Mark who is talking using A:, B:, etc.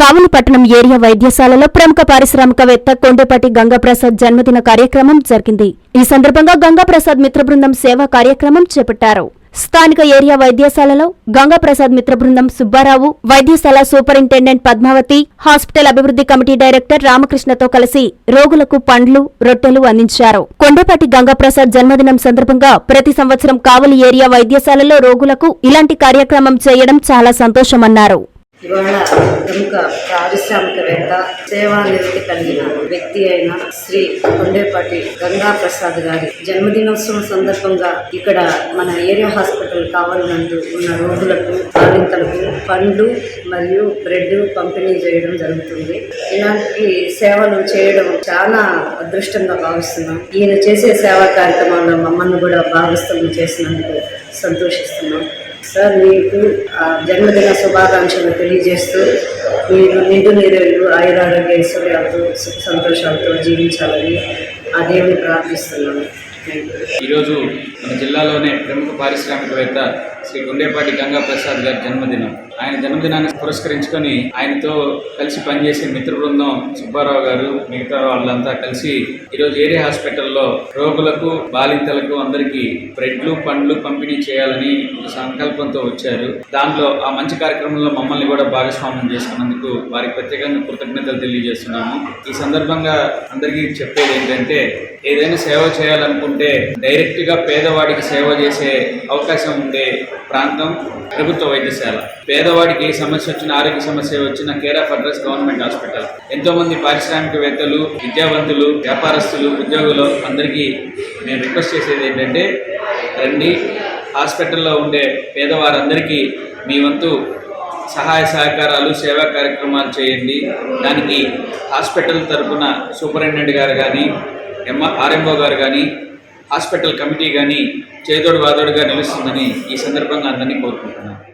A: కావులపట్నం area వైద్యశాలలో ప్రముఖ పారిశ్రామికవేత్త కొండేపాటి గంగాప్రసాద్ జన్మదిన కార్యక్రమం జరిగింది. ఈ సందర్భంగా గంగాప్రసాద్ మిత్ర బృందం సేవా కార్యక్రమం చేపట్టారు. స్థానిక ఏరియా వైద్యశాలలో గంగాప్రసాద్ మిత్రబృందం సుబ్బారావు వైద్యశాల సూపరింటెండెంట్ పద్మావతి హాస్పిటల్ అభివృద్ధి కమిటీ డైరెక్టర్ రామకృష్ణతో కలిసి రోగులకు పండ్లు రొట్టెలు అందించారు. కొండపాటి గంగాప్రసాద్ జన్మదినం సందర్భంగా ప్రతి సంవత్సరం కావలి ఏరియా వైద్యశాలలో రోగులకు ఇలాంటి కార్యక్రమం చేయడం చాలా సంతోషమన్నారు.
B: ఇవాళ ప్రముఖ పారిశ్రామికవేత్త సేవానివృత్తి కలిగిన వ్యక్తి అయిన శ్రీ కొండేపాటి గంగా ప్రసాద్ గారి జన్మదినోత్సవం సందర్భంగా ఇక్కడ మన ఏరియా హాస్పిటల్ కావాలనందు ఉన్న రోగులకు బాధితులకు పండ్లు మరియు బ్రెడ్ పంపిణీ చేయడం జరుగుతుంది. ఇలాంటి సేవలు చేయడం చాలా అదృష్టంగా భావిస్తున్నాం. ఈయన చేసే సేవా కార్యక్రమాల్లో మమ్మల్ని కూడా భాగస్థులను చేసినందుకు సంతోషిస్తున్నాం. సార్ మీకు ఆ, జన్మదిన శుభాకాంక్షలు తెలియజేస్తూ మీరు నిండు నీరేళ్ళు ఆయురారోగ్య ఐశ్వర్యాలతో సుఖ సంతోషాలతో జీవించాలని ఆ దేవుని ప్రార్థిస్తున్నాను.
C: ఈరోజు మన జిల్లాలోనే ప్రముఖ పారిశ్రామికవేత్త శ్రీ గుండేపాటి గంగా ప్రసాద్ గారి జన్మదినం. ఆయన జన్మదినాన్ని పురస్కరించుకొని ఆయనతో కలిసి పనిచేసే మిత్ర బృందం సుబ్బారావు గారు మిగతా వాళ్ళంతా కలిసి ఈరోజు ఏరియా హాస్పిటల్లో రోగులకు బాలింతలకు అందరికీ బ్రెడ్లు పండ్లు పంపిణీ చేయాలని సంకల్పంతో వచ్చారు. దాంట్లో ఆ మంచి కార్యక్రమంలో మమ్మల్ని కూడా భాగస్వామ్యం చేసుకున్నందుకు వారికి ప్రత్యేకంగా కృతజ్ఞతలు తెలియజేస్తున్నాము. ఈ సందర్భంగా అందరికీ చెప్పేది ఏంటంటే ఏదైనా సేవ చేయాలనుకుంటే డైరెక్ట్గా పేదవాడికి సేవ చేసే అవకాశం ఉండే ప్రాంతం ప్రభుత్వ వైద్యశాల. పేదవాడికి ఏ సమస్య వచ్చినా ఆరోగ్య సమస్య వచ్చినా care of address government hospital. ఎంతో మంది పారిశ్రామికవేత్తలు విద్యావంతులు వ్యాపారస్తులు ఉద్యోగులు అందరికీ నేను రిక్వెస్ట్ చేసేది ఏంటంటే రండి. హాస్పిటల్లో ఉండే పేదవారందరికీ మీ వంతు సహాయ సహకారాలు సేవా కార్యక్రమాలు చేయండి. దానికి హాస్పిటల్ తరపున సూపరింటెండెంట్ గారు కానీ ఎంఆ ఆర్ఎంఓ గారు కానీ హాస్పిటల్ కమిటీ కానీ చేదోడు వాదోడుగా నిలుస్తుందని ఈ సందర్భంగా అందరినీ కోరుకుంటున్నాను.